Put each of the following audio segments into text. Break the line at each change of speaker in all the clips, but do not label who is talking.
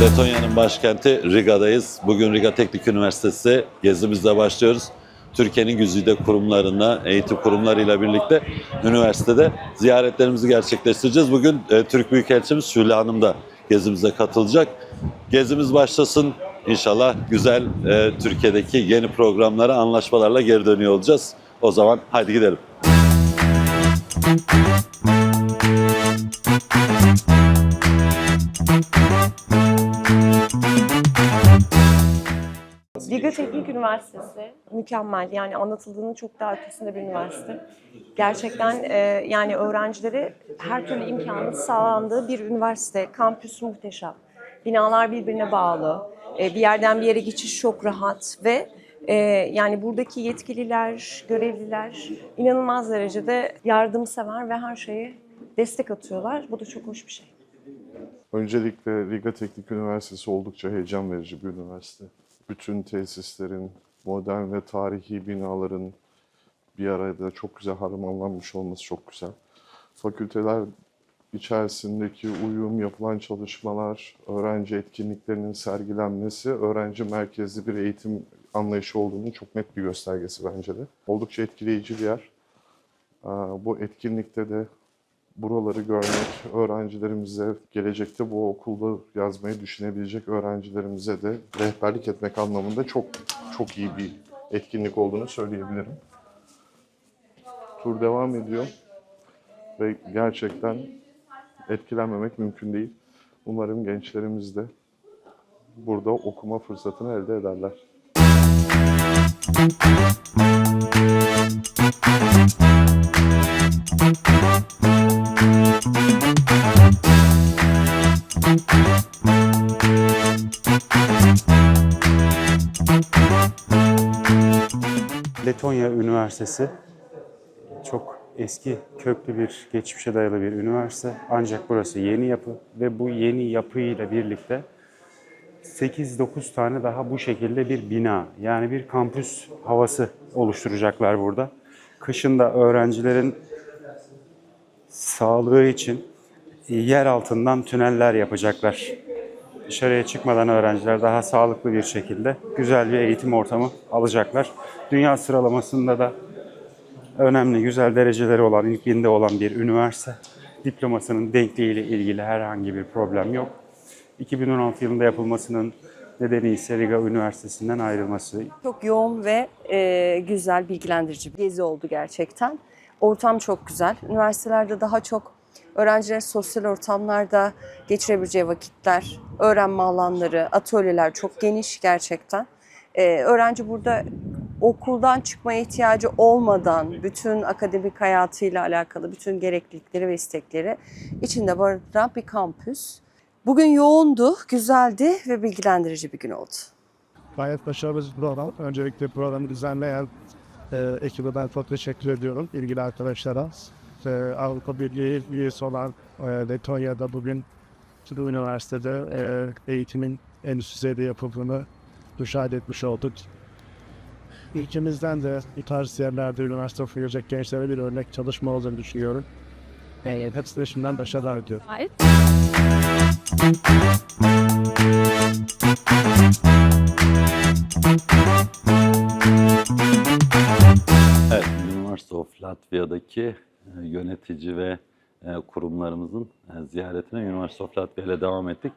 Letonya'nın başkenti Riga'dayız. Bugün Riga Teknik Üniversitesi gezimizle başlıyoruz. Türkiye'nin güzide kurumlarına, eğitim kurumlarıyla birlikte üniversitede ziyaretlerimizi gerçekleştireceğiz. Bugün e, Türk Büyükelçimiz Şule Hanım da gezimize katılacak. Gezimiz başlasın. İnşallah güzel e, Türkiye'deki yeni programlara, anlaşmalarla geri dönüyor olacağız. O zaman hadi gidelim.
Liga Teknik Üniversitesi mükemmel. Yani anlatıldığının çok daha ötesinde bir üniversite. Gerçekten e, yani öğrencilere her türlü imkanın sağlandığı bir üniversite. Kampüs muhteşem. Binalar birbirine bağlı. E, bir yerden bir yere geçiş çok rahat ve e, yani buradaki yetkililer, görevliler inanılmaz derecede yardımsever ve her şeye destek atıyorlar. Bu da çok hoş bir şey.
Öncelikle Riga Teknik Üniversitesi oldukça heyecan verici bir üniversite. Bütün tesislerin, modern ve tarihi binaların bir arada çok güzel harmanlanmış olması çok güzel. Fakülteler içerisindeki uyum, yapılan çalışmalar, öğrenci etkinliklerinin sergilenmesi, öğrenci merkezli bir eğitim anlayışı olduğunun çok net bir göstergesi bence de. Oldukça etkileyici bir yer. Aa, Bu etkinlikte de buraları görmek, öğrencilerimize, gelecekte bu okulda yazmayı düşünebilecek öğrencilerimize de rehberlik etmek anlamında çok çok iyi bir etkinlik olduğunu söyleyebilirim. Tur devam ediyor ve gerçekten etkilenmemek mümkün değil. Umarım gençlerimiz de burada okuma fırsatını elde ederler.
Letonya Üniversitesi eski köklü bir geçmişe dayalı bir üniversite. Ancak burası yeni yapı ve bu yeni yapıyla birlikte 8-9 tane daha bu şekilde bir bina yani bir kampüs havası oluşturacaklar burada. Kışında öğrencilerin sağlığı için yer altından tüneller yapacaklar. Dışarıya çıkmadan öğrenciler daha sağlıklı bir şekilde güzel bir eğitim ortamı alacaklar. Dünya sıralamasında da önemli, güzel dereceleri olan, ilkinde olan bir üniversite. Diplomasının denkliğiyle ilgili herhangi bir problem yok. 2016 yılında yapılmasının nedeni ise Riga Üniversitesi'nden ayrılması.
Çok yoğun ve e, güzel, bilgilendirici bir gezi oldu gerçekten. Ortam çok güzel. Üniversitelerde daha çok öğrencilerin sosyal ortamlarda geçirebileceği vakitler, öğrenme alanları, atölyeler çok geniş gerçekten. E, öğrenci burada okuldan çıkmaya ihtiyacı olmadan bütün akademik hayatıyla alakalı bütün gereklilikleri ve istekleri içinde barındıran bir kampüs. Bugün yoğundu, güzeldi ve bilgilendirici bir gün oldu.
Gayet başarılı bir program. Öncelikle programı düzenleyen e, ekibe ben çok teşekkür ediyorum. ilgili arkadaşlara. E, Avrupa Birliği üyesi olan e, Letonya'da bugün bu üniversitede e, eğitimin en üst düzeyde yapıldığını müşahede etmiş olduk. Ülkemizden de bu tarz yerlerde üniversite okuyacak gençlere bir örnek çalışma olduğunu düşünüyorum. E, hepsine şimdiden başarılar diliyorum.
Ait.
Evet, University of Latvia'daki e, yönetici ve e, kurumlarımızın e, ziyaretine University of Latvia ile devam ettik.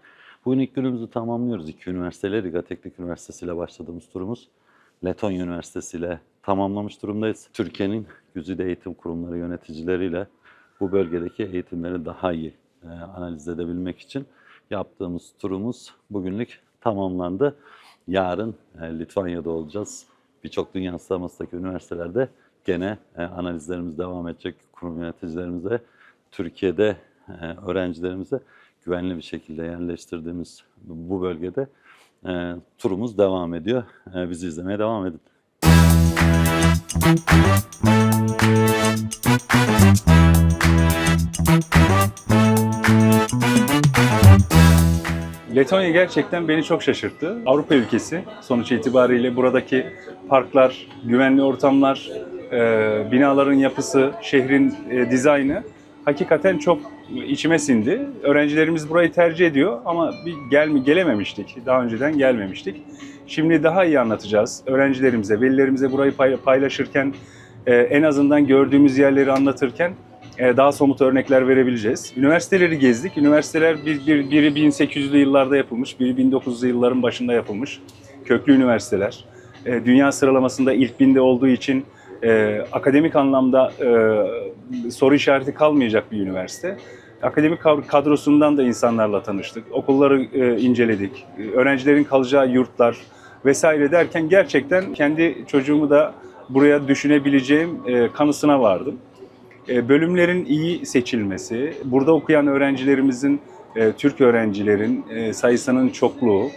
Bugün ilk günümüzü tamamlıyoruz. İki üniversiteyle, Riga Teknik Üniversitesi ile başladığımız turumuz Letonya Üniversitesi ile tamamlamış durumdayız. Türkiye'nin güzide eğitim kurumları yöneticileriyle bu bölgedeki eğitimleri daha iyi e, analiz edebilmek için yaptığımız turumuz bugünlük tamamlandı. Yarın e, Litvanya'da olacağız. Birçok dünya sıralamasındaki üniversitelerde gene e, analizlerimiz devam edecek. Kurum yöneticilerimize, Türkiye'de e, öğrencilerimize güvenli bir şekilde yerleştirdiğimiz bu bölgede e, turumuz devam ediyor. E, bizi izlemeye devam edin.
Letonya gerçekten beni çok şaşırttı. Avrupa ülkesi sonuç itibariyle buradaki parklar, güvenli ortamlar, e, binaların yapısı, şehrin e, dizaynı hakikaten çok içime sindi. Öğrencilerimiz burayı tercih ediyor ama bir gelme gelememiştik. Daha önceden gelmemiştik. Şimdi daha iyi anlatacağız. Öğrencilerimize, velilerimize burayı pay- paylaşırken e, en azından gördüğümüz yerleri anlatırken e, daha somut örnekler verebileceğiz. Üniversiteleri gezdik. Üniversiteler bir, bir, biri 1800'lü yıllarda yapılmış, biri 1900'lü yılların başında yapılmış. Köklü üniversiteler. E, dünya sıralamasında ilk binde olduğu için e, akademik anlamda e, soru işareti kalmayacak bir üniversite. Akademik kadrosundan da insanlarla tanıştık. Okulları e, inceledik. Öğrencilerin kalacağı yurtlar vesaire derken gerçekten kendi çocuğumu da buraya düşünebileceğim e, kanısına vardım. E, bölümlerin iyi seçilmesi, burada okuyan öğrencilerimizin, e, Türk öğrencilerin e, sayısının çokluğu,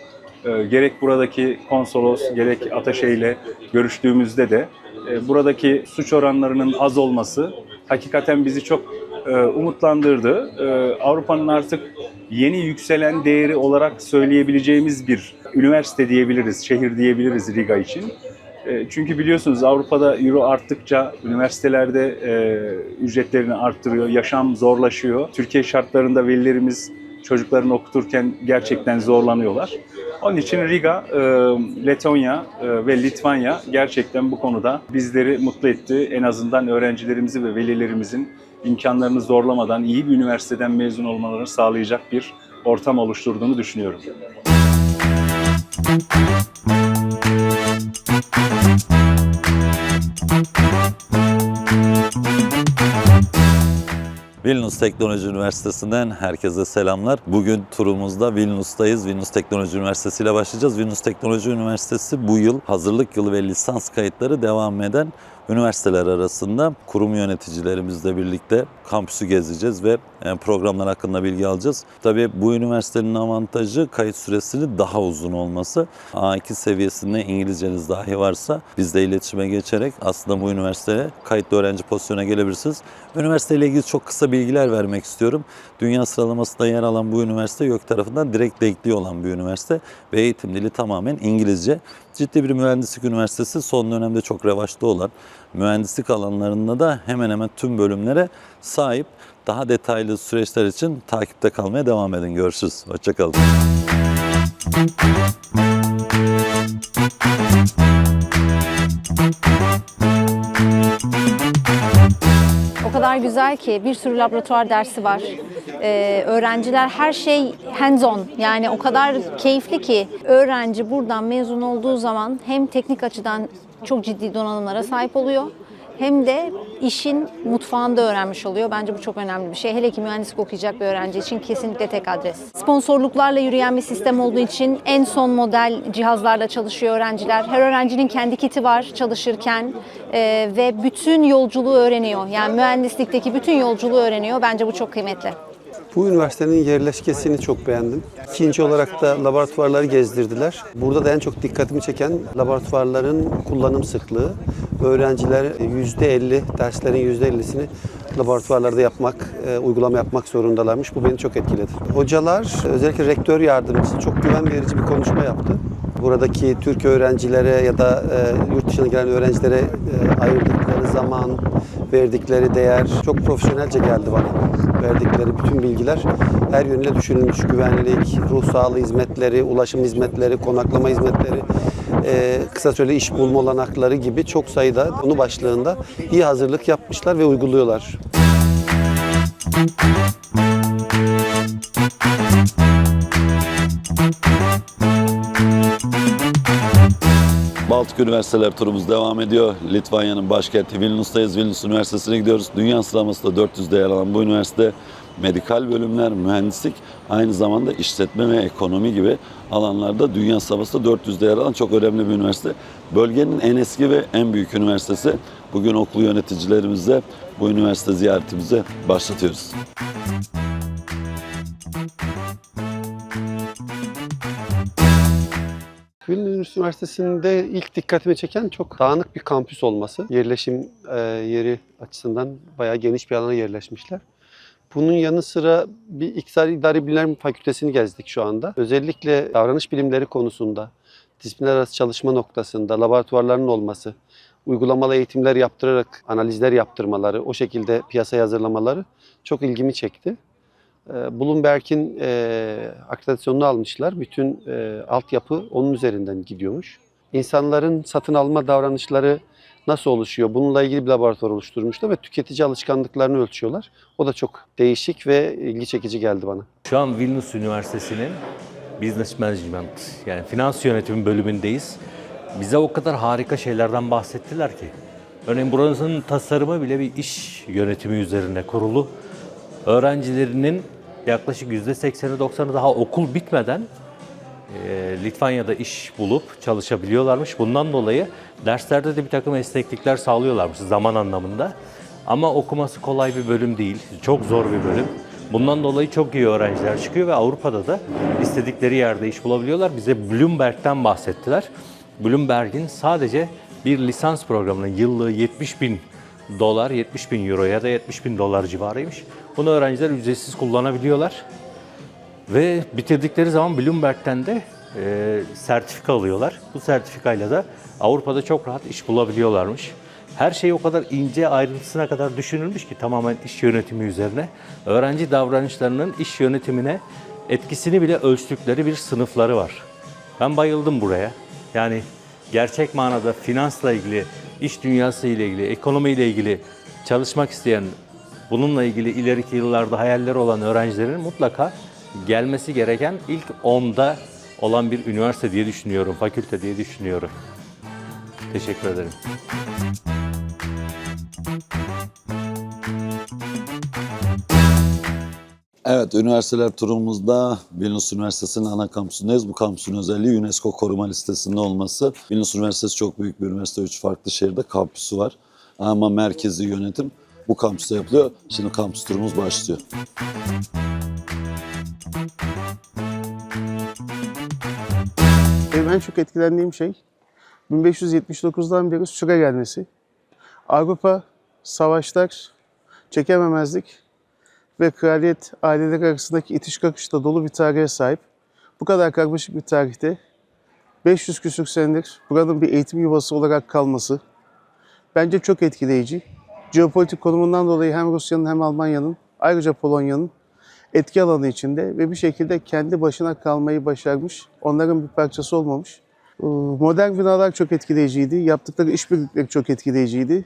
e, gerek buradaki konsolos, gerek Ataşe ile görüştüğümüzde de buradaki suç oranlarının az olması hakikaten bizi çok e, umutlandırdı. E, Avrupa'nın artık yeni yükselen değeri olarak söyleyebileceğimiz bir üniversite diyebiliriz, şehir diyebiliriz Riga için. E, Çünkü biliyorsunuz Avrupa'da euro arttıkça üniversitelerde e, ücretlerini arttırıyor, yaşam zorlaşıyor. Türkiye şartlarında velilerimiz çocuklarını okuturken gerçekten zorlanıyorlar. Onun için Riga, e, Letonya e, ve Litvanya gerçekten bu konuda bizleri mutlu etti. En azından öğrencilerimizi ve velilerimizin imkanlarını zorlamadan iyi bir üniversiteden mezun olmalarını sağlayacak bir ortam oluşturduğunu düşünüyorum.
Vilnius Teknoloji Üniversitesi'nden herkese selamlar. Bugün turumuzda Vilnius'tayız. Vilnius Teknoloji Üniversitesi ile başlayacağız. Vilnius Teknoloji Üniversitesi bu yıl hazırlık yılı ve lisans kayıtları devam eden üniversiteler arasında kurum yöneticilerimizle birlikte kampüsü gezeceğiz ve e, programlar hakkında bilgi alacağız. Tabii bu üniversitenin avantajı kayıt süresinin daha uzun olması. A2 seviyesinde İngilizceniz dahi varsa bizle iletişime geçerek aslında bu üniversiteye kayıtlı öğrenci pozisyona gelebilirsiniz. Üniversiteyle ilgili çok kısa bilgiler vermek istiyorum. Dünya sıralamasında yer alan bu üniversite YÖK tarafından direkt denkli olan bir üniversite ve eğitim dili tamamen İngilizce. Ciddi bir mühendislik üniversitesi son dönemde çok revaçta olan mühendislik alanlarında da hemen hemen tüm bölümlere sahip. Daha detaylı süreçler için takipte kalmaya devam edin. Görüşürüz. Hoşçakalın.
O kadar güzel ki bir sürü laboratuvar dersi var. Ee, öğrenciler her şey hands on yani o kadar keyifli ki öğrenci buradan mezun olduğu zaman hem teknik açıdan çok ciddi donanımlara sahip oluyor hem de işin mutfağında öğrenmiş oluyor. Bence bu çok önemli bir şey. Hele ki mühendislik okuyacak bir öğrenci için kesinlikle tek adres. Sponsorluklarla yürüyen bir sistem olduğu için en son model cihazlarla çalışıyor öğrenciler. Her öğrencinin kendi kiti var çalışırken e, ve bütün yolculuğu öğreniyor. Yani mühendislikteki bütün yolculuğu öğreniyor. Bence bu çok kıymetli.
Bu üniversitenin yerleşkesini çok beğendim. İkinci olarak da laboratuvarları gezdirdiler. Burada da en çok dikkatimi çeken laboratuvarların kullanım sıklığı. Öğrenciler %50, derslerin %50'sini laboratuvarlarda yapmak, e, uygulama yapmak zorundalarmış. Bu beni çok etkiledi. Hocalar, özellikle rektör yardımcısı çok güven verici bir konuşma yaptı. Buradaki Türk öğrencilere ya da e, yurt dışına gelen öğrencilere e, ayırdıkları zaman, verdikleri değer çok profesyonelce geldi bana. Verdikleri bütün bilgiler her yönüyle düşünülmüş. Güvenlik, ruh sağlığı hizmetleri, ulaşım hizmetleri, konaklama hizmetleri, e, kısa süreli iş bulma olanakları gibi çok sayıda konu başlığında iyi hazırlık yapmışlar ve uyguluyorlar.
Baltık Üniversiteler turumuz devam ediyor. Litvanya'nın başkenti Vilnius'tayız. Vilnius Üniversitesi'ne gidiyoruz. Dünya sıralamasında 400'de yer alan bu üniversite medikal bölümler, mühendislik, aynı zamanda işletme ve ekonomi gibi alanlarda dünya sıralamasında 400'de yer alan çok önemli bir üniversite. Bölgenin en eski ve en büyük üniversitesi. Bugün okul yöneticilerimizle bu üniversite ziyaretimize başlatıyoruz.
Vilnius Üniversitesi'nde ilk dikkatimi çeken çok dağınık bir kampüs olması. Yerleşim e, yeri açısından bayağı geniş bir alana yerleşmişler. Bunun yanı sıra bir İktisadi İdari Bilimler Fakültesini gezdik şu anda. Özellikle davranış bilimleri konusunda, disiplinler arası çalışma noktasında laboratuvarların olması, uygulamalı eğitimler yaptırarak analizler yaptırmaları, o şekilde piyasaya hazırlamaları çok ilgimi çekti. Ee, Bloomberg'in e, akreditasyonunu almışlar. Bütün e, altyapı onun üzerinden gidiyormuş. İnsanların satın alma davranışları nasıl oluşuyor? Bununla ilgili bir laboratuvar oluşturmuşlar ve tüketici alışkanlıklarını ölçüyorlar. O da çok değişik ve ilgi çekici geldi bana.
Şu an Vilnius Üniversitesi'nin Business Management yani finans yönetimi bölümündeyiz. Bize o kadar harika şeylerden bahsettiler ki. Örneğin buranın tasarımı bile bir iş yönetimi üzerine kurulu. Öğrencilerinin yaklaşık %80'i 90'ı daha okul bitmeden e, Litvanya'da iş bulup çalışabiliyorlarmış. Bundan dolayı derslerde de bir takım esneklikler sağlıyorlarmış zaman anlamında. Ama okuması kolay bir bölüm değil. Çok zor bir bölüm. Bundan dolayı çok iyi öğrenciler çıkıyor ve Avrupa'da da istedikleri yerde iş bulabiliyorlar. Bize Bloomberg'den bahsettiler. Bloomberg'in sadece bir lisans programının yıllığı 70 bin dolar, 70 bin euro ya da 70 bin dolar civarıymış. Bunu öğrenciler ücretsiz kullanabiliyorlar. Ve bitirdikleri zaman Bloomberg'ten de e, sertifika alıyorlar. Bu sertifikayla da Avrupa'da çok rahat iş bulabiliyorlarmış. Her şey o kadar ince ayrıntısına kadar düşünülmüş ki tamamen iş yönetimi üzerine. Öğrenci davranışlarının iş yönetimine etkisini bile ölçtükleri bir sınıfları var. Ben bayıldım buraya. Yani gerçek manada finansla ilgili, iş dünyası ile ilgili, ekonomiyle ilgili çalışmak isteyen, bununla ilgili ileriki yıllarda hayalleri olan öğrencilerin mutlaka gelmesi gereken ilk 10'da olan bir üniversite diye düşünüyorum, fakülte diye düşünüyorum. Teşekkür ederim.
Evet, üniversiteler turumuzda Vilnius Üniversitesi'nin ana kampüsündeyiz. Bu kampüsün özelliği UNESCO koruma listesinde olması. Vilnius Üniversitesi çok büyük bir üniversite. Üç farklı şehirde kampüsü var. Ama merkezi yönetim bu kampüste yapılıyor. Şimdi kampüs turumuz başlıyor.
En çok etkilendiğim şey 1579'dan beri süre gelmesi. Avrupa savaşlar, çekememezlik ve kraliyet aileleri arasındaki itiş kakışla dolu bir tarihe sahip. Bu kadar karmaşık bir tarihte 500 küsür senedir buranın bir eğitim yuvası olarak kalması bence çok etkileyici. Jeopolitik konumundan dolayı hem Rusya'nın hem Almanya'nın ayrıca Polonya'nın etki alanı içinde ve bir şekilde kendi başına kalmayı başarmış. Onların bir parçası olmamış. Ee, Modern binalar çok etkileyiciydi. Yaptıkları işbirlikleri çok etkileyiciydi.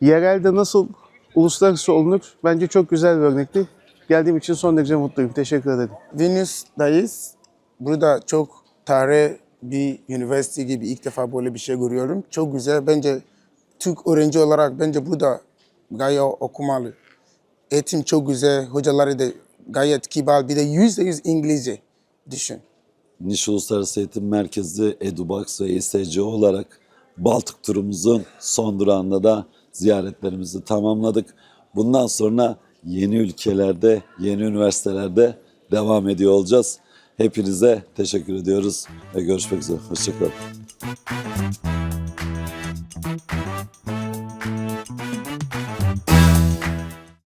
Yerelde nasıl uluslararası olunur bence çok güzel bir örnekti. Geldiğim için son derece mutluyum. Teşekkür ederim.
Vilnius'dayız. Burada çok tarih bir üniversite gibi ilk defa böyle bir şey görüyorum. Çok güzel. Bence Türk öğrenci olarak bence burada gayet okumalı. Eğitim çok güzel. Hocaları da gayet kibar. Bir de yüzde yüz İngilizce düşün.
Niş Uluslararası Eğitim Merkezi, EduBox ve İSC olarak Baltık turumuzun son durağında da ziyaretlerimizi tamamladık. Bundan sonra yeni ülkelerde, yeni üniversitelerde devam ediyor olacağız. Hepinize teşekkür ediyoruz ve görüşmek üzere. Hoşçakalın.